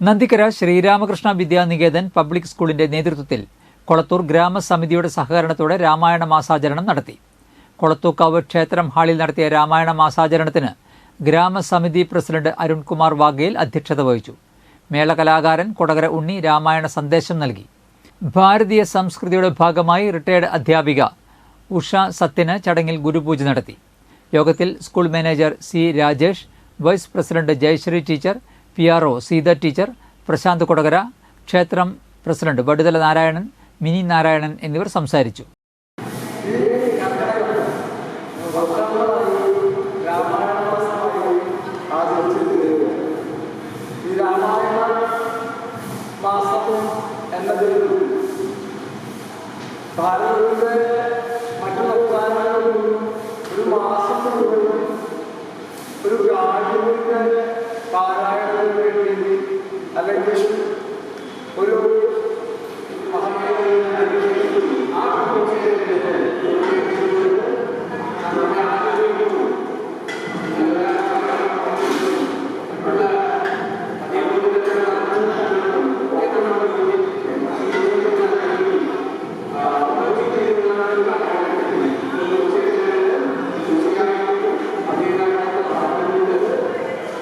Nandikkara Sri Ramakrishna Vidya Niketan public സ്കൂളിന്റെ നേതൃത്വത്തിൽ കൊളത്തൂർ ഗ്രാമസമിതിയുടെ സഹകരണത്തോടെ രാമായണ മാസാചരണം നടത്തി. കൊളത്തൂക്കാവ് ക്ഷേത്രം ഹാളിൽ നടത്തിയ രാമായണ മാസാചരണത്തിന് ഗ്രാമസമിതി പ്രസിഡന്റ് അരുൺകുമാർ വാഗേൽ അധ്യക്ഷത വഹിച്ചു. മേളകലാകാരൻ കൊടകര ഉണ്ണി രാമായണ സന്ദേശം നൽകി. ഭാരതീയ സംസ്കൃതിയുടെ ഭാഗമായി റിട്ടയർഡ് അധ്യാപിക ഉഷ സത്യന് ചടങ്ങിൽ ഗുരുപൂജ നടത്തി. യോഗത്തിൽ school manager C Rajesh vice president Jayasree teacher P R O Seetha teacher Prasanth Kodakara ക്ഷേത്രം പ്രസിഡന്റ് വടുതല നാരായണൻ മിനി നാരായണൻ എന്നിവർ സംസാരിച്ചു. ഭാരതത്തിന്റെ igreja.